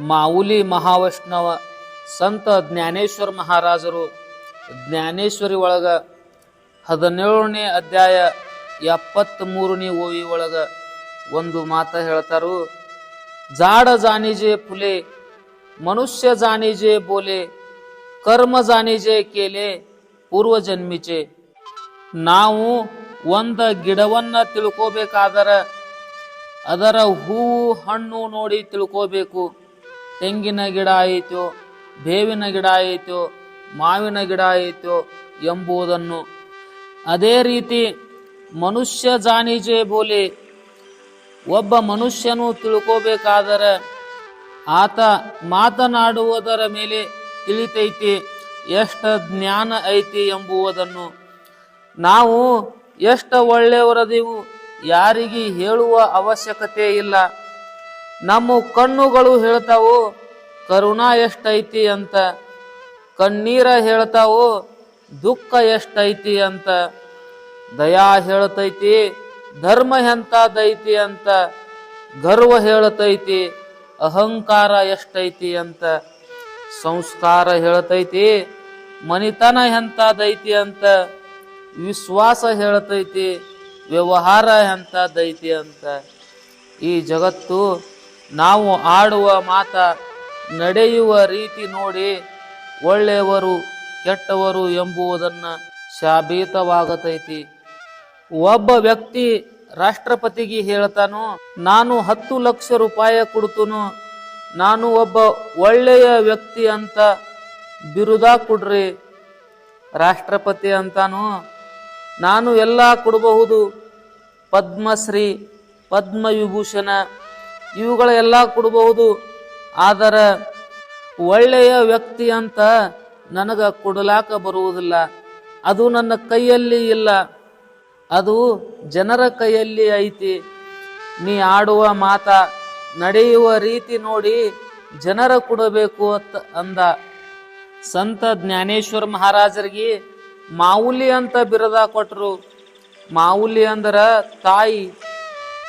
ಮಾವುಲಿ ಮಹಾವೈಷ್ಣವ ಸಂತ ಜ್ಞಾನೇಶ್ವರ ಮಹಾರಾಜರು ಜ್ಞಾನೇಶ್ವರಿ ಒಳಗ ಹದಿನೇಳನೇ ಅಧ್ಯಾಯ ಎಪ್ಪತ್ತ್ ಮೂರನೇ ಓವಿ ಒಳಗ ಒಂದು ಮಾತ ಹೇಳ್ತಾರು. ಜಾಡ ಜಾನಿಜೆ ಫುಲೆ ಮನುಷ್ಯ ಜಾನಿಜೆ ಬೋಲೆ, ಕರ್ಮ ಜಾನಿಜೆ ಕೇಲೆ ಪೂರ್ವಜನ್ಮಿಚೆ ನಾವು ಒಂದ ಗಿಡವನ್ನ ತಿಳ್ಕೋಬೇಕಾದರ, ಅದರ ಹೂವು ಹಣ್ಣು ನೋಡಿ ತಿಳ್ಕೋಬೇಕು. ತೆಂಗಿನ ಗಿಡ ಆಯಿತು, ಬೇವಿನ ಗಿಡ ಆಯಿತು, ಮಾವಿನ ಗಿಡ ಆಯಿತು ಎಂಬುದನ್ನು. ಅದೇ ರೀತಿ ಮನುಷ್ಯ ಜಾನಿಜೆ ಬೋಲಿ ಒಬ್ಬ ಮನುಷ್ಯನು ತಿಳ್ಕೋಬೇಕಾದರೆ ಆತ ಮಾತನಾಡುವುದರ ಮೇಲೆ ತಿಳಿತೈತಿ, ಎಷ್ಟು ಜ್ಞಾನ ಐತಿ ಎಂಬುವುದನ್ನು. ನಾವು ಎಷ್ಟು ಒಳ್ಳೆಯವರದೇವು, ಯಾರಿಗೆ ಹೇಳುವ ಅವಶ್ಯಕತೆ ಇಲ್ಲ. ನಮ್ಮ ಕಣ್ಣುಗಳು ಹೇಳ್ತಾವು, ಕರುಣಾ ಎಷ್ಟೈತಿ ಅಂತ. ಕಣ್ಣೀರ ಹೇಳ್ತಾವು, ದುಃಖ ಎಷ್ಟೈತಿ ಅಂತ. ದಯಾ ಹೇಳ್ತೈತಿ, ಧರ್ಮ ಎಂಥದೈತಿ ಅಂತ. ಗರ್ವ ಹೇಳ್ತೈತಿ, ಅಹಂಕಾರ ಎಷ್ಟೈತಿ ಅಂತ. ಸಂಸ್ಕಾರ ಹೇಳ್ತೈತಿ, ಮನಿತನ ಎಂಥದೈತಿ ಅಂತ. ವಿಶ್ವಾಸ ಹೇಳ್ತೈತಿ, ವ್ಯವಹಾರ ಎಂಥದೈತಿ ಅಂತ. ಈ ಜಗತ್ತು ನಾವು ಆಡುವ ಮಾತ ನಡೆಯುವ ರೀತಿ ನೋಡಿ ಒಳ್ಳೆಯವರು ಕೆಟ್ಟವರು ಎಂಬುವುದನ್ನು ಸಾಬೀತವಾಗತೈತಿ. ಒಬ್ಬ ವ್ಯಕ್ತಿ ರಾಷ್ಟ್ರಪತಿಗೆ ಹೇಳ್ತಾನು, ನಾನು ಹತ್ತು ಲಕ್ಷ ರೂಪಾಯಿ ಕೊಡ್ತನು, ನಾನು ಒಬ್ಬ ಒಳ್ಳೆಯ ವ್ಯಕ್ತಿ ಅಂತ ಬಿರುದ ಕೊಡ್ರಿ. ರಾಷ್ಟ್ರಪತಿ ಅಂತಾನು, ನಾನು ಎಲ್ಲ ಕೊಡಬಹುದು. ಪದ್ಮಶ್ರೀ, ಪದ್ಮವಿಭೂಷಣ ಇವುಗಳೆಲ್ಲ ಕೊಡಬಹುದು. ಆದರೆ ಒಳ್ಳೆಯ ವ್ಯಕ್ತಿ ಅಂತ ನನಗೆ ಕೊಡಲಾಕ ಬರುವುದಿಲ್ಲ. ಅದು ನನ್ನ ಕೈಯಲ್ಲಿ ಇಲ್ಲ. ಅದು ಜನರ ಕೈಯಲ್ಲಿ ಐತಿ. ನೀ ಆಡುವ ಮಾತ, ನಡೆಯುವ ರೀತಿ ನೋಡಿ ಜನರ ಕೊಡಬೇಕು ಅಂತ ಅಂದ. ಸಂತ ಜ್ಞಾನೇಶ್ವರ ಮಹಾರಾಜರಿಗೆ ಮಾವುಲಿ ಅಂತ ಬಿರದ ಕೊಟ್ಟರು ಮಾವುಲಿ ಅಂದ್ರ ತಾಯಿ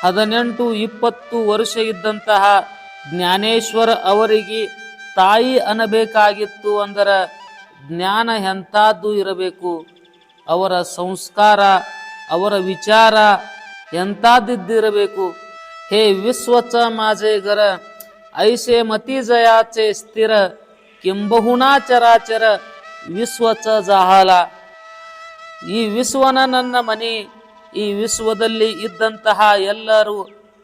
ಹದಿನೆಂಟು ಇಪ್ಪತ್ತು ವರ್ಷ ಇದ್ದಂತಹ ಜ್ಞಾನೇಶ್ವರ ಅವರಿಗೆ ತಾಯಿ ಅನ್ನಬೇಕಾಗಿತ್ತು ಅಂದರೆ ಜ್ಞಾನ ಎಂಥದ್ದು ಇರಬೇಕು. ಅವರ ಸಂಸ್ಕಾರ, ಅವರ ವಿಚಾರ ಎಂಥದ್ದಿದ್ದಿರಬೇಕು. ಹೇ ವಿಶ್ವಚ ಮಾಜೆ ಗರ ಐಸೆ ಮತಿ ಜಯಾಚೆ ಸ್ಥಿರ ಕಿಂಬಹುನಾ ಚರಾಚರ ವಿಶ್ವಚ ಜಹಾಲ ಈ ವಿಶ್ವನ ನನ್ನ ಮನೆ ಈ ವಿಶ್ವದಲ್ಲಿ ಇದ್ದಂತಹ ಎಲ್ಲರೂ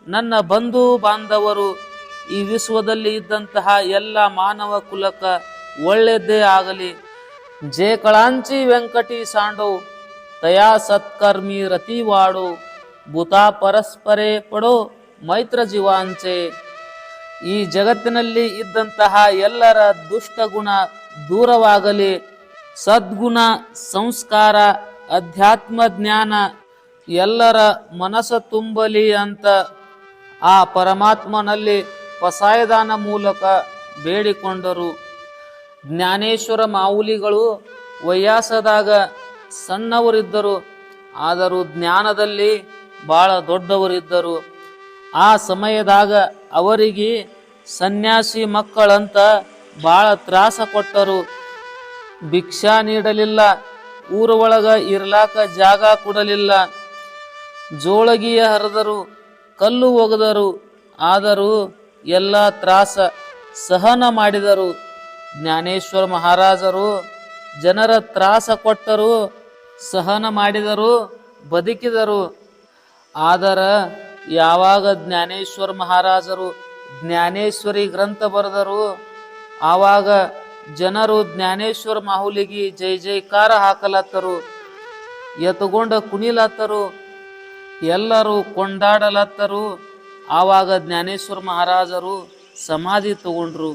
ನನ್ನ ಬಂಧು ಬಾಂಧವರು, ಈ ವಿಶ್ವದಲ್ಲಿ ಇದ್ದಂತಹ ಎಲ್ಲ ಮಾನವ ಕುಲಕ ಒಳ್ಳೆಯದೇ ಆಗಲಿ. ಜೇ ಕಳಾಂಚಿ ವೆಂಕಟಿ ಸಾಂಡು ತಯಾ ಸತ್ಕರ್ಮಿ ರತಿವಾಡು, ಭೂತಾ ಪರಸ್ಪರೇ ಪಡೋ ಮೈತ್ರ ಜೀವಾಂಚೆ. ಈ ಜಗತ್ತಿನಲ್ಲಿ ಇದ್ದಂತಹ ಎಲ್ಲರ ದುಷ್ಟ ಗುಣ ದೂರವಾಗಲಿ. ಸದ್ಗುಣ, ಸಂಸ್ಕಾರ, ಅಧ್ಯಾತ್ಮ ಜ್ಞಾನ ಎಲ್ಲರ ಮನಸ್ಸು ತುಂಬಲಿ ಅಂತ ಆ ಪರಮಾತ್ಮನಲ್ಲಿ ಪಸಾಯದಾನ ಮೂಲಕ ಬೇಡಿಕೊಂಡರು. ಜ್ಞಾನೇಶ್ವರ ಮಾವುಲಿಗಳು ವಯಸ್ಸದಾಗ ಸಣ್ಣವರಿದ್ದರು, ಆದರೂ ಜ್ಞಾನದಲ್ಲಿ ಬಹಳ ದೊಡ್ಡವರಿದ್ದರು. ಆ ಸಮಯದಾಗ ಅವರಿಗೆ ಸನ್ಯಾಸಿ ಮಕ್ಕಳಂತ ಬಹಳ ತ್ರಾಸ ಕೊಟ್ಟರು. ಭಿಕ್ಷಾ ನೀಡಲಿಲ್ಲ, ಊರ ಒಳಗ ಇರ್ಲಾಕ ಜಾಗ ಕೊಡಲಿಲ್ಲ. ಜೋಳಗಿಯ ಹರಿದರು, ಕಲ್ಲು ಒಗೆದರು, ಆದರೂ ಎಲ್ಲ ತ್ರಾಸ ಸಹನ ಮಾಡಿದರು. ಜ್ಞಾನೇಶ್ವರ ಮಹಾರಾಜರು ಜನರ ತ್ರಾಸ ಕೊಟ್ಟರು, ಸಹನ ಮಾಡಿದರು, ಬದುಕಿದರು. ಆದರ ಯಾವಾಗ ಜ್ಞಾನೇಶ್ವರ ಮಹಾರಾಜರು ಜ್ಞಾನೇಶ್ವರಿ ಗ್ರಂಥ ಬರೆದರು, ಆವಾಗ ಜನರು ಜ್ಞಾನೇಶ್ವರ ಮಾಹುಲಿಗೆ ಜೈ ಜೈಕಾರ ಹಾಕಲತ್ತರು ಎತ್ತುಕೊಂಡ ಕುಣಿಲತ್ತರು ಎಲ್ಲರೂ ಕೊಂಡಾಡಲತ್ತರು. ಆವಾಗ ಜ್ಞಾನೇಶ್ವರ ಮಹಾರಾಜರು ಸಮಾಧಿ ತಗೊಂಡ್ರು.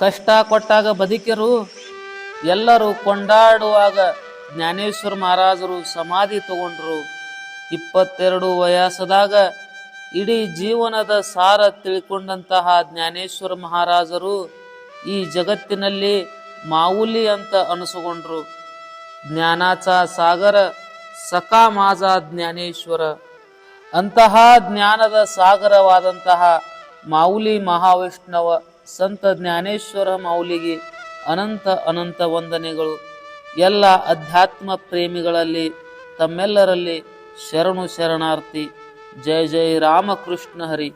ಕಷ್ಟ ಕೊಟ್ಟಾಗ ಬದುಕಿರು. ಎಲ್ಲರೂ ಕೊಂಡಾಡುವಾಗ ಜ್ಞಾನೇಶ್ವರ ಮಹಾರಾಜರು ಸಮಾಧಿ ತಗೊಂಡ್ರು. ಇಪ್ಪತ್ತೆರಡು ವಯಸ್ಸದಾಗ ಇಡೀ ಜೀವನದ ಸಾರ ತಿಳ್ಕೊಂಡಂತಹ ಜ್ಞಾನೇಶ್ವರ ಮಹಾರಾಜರು ಈ ಜಗತ್ತಿನಲ್ಲಿ ಮಾವುಲಿ ಅಂತ ಅನಿಸಿಕೊಂಡ್ರು. ಜ್ಞಾನಾಚ ಸಾಗರ ಸಖಾ ಮಾಜ ಜ್ಞಾನೇಶ್ವರ. ಅಂತಹ ಜ್ಞಾನದ ಸಾಗರವಾದಂತಹ ಮಾವುಲಿ ಮಹಾವೈಷ್ಣವ ಸಂತ ಜ್ಞಾನೇಶ್ವರ ಮೌಲಿಗೆ ಅನಂತ ಅನಂತ ವಂದನೆಗಳು. ಎಲ್ಲ ಅಧ್ಯಾತ್ಮ ಪ್ರೇಮಿಗಳಲ್ಲಿ ತಮ್ಮೆಲ್ಲರಲ್ಲಿ ಶರಣು ಶರಣಾರ್ಥಿ. ಜಯ ಜಯ ರಾಮಕೃಷ್ಣ ಹರಿ.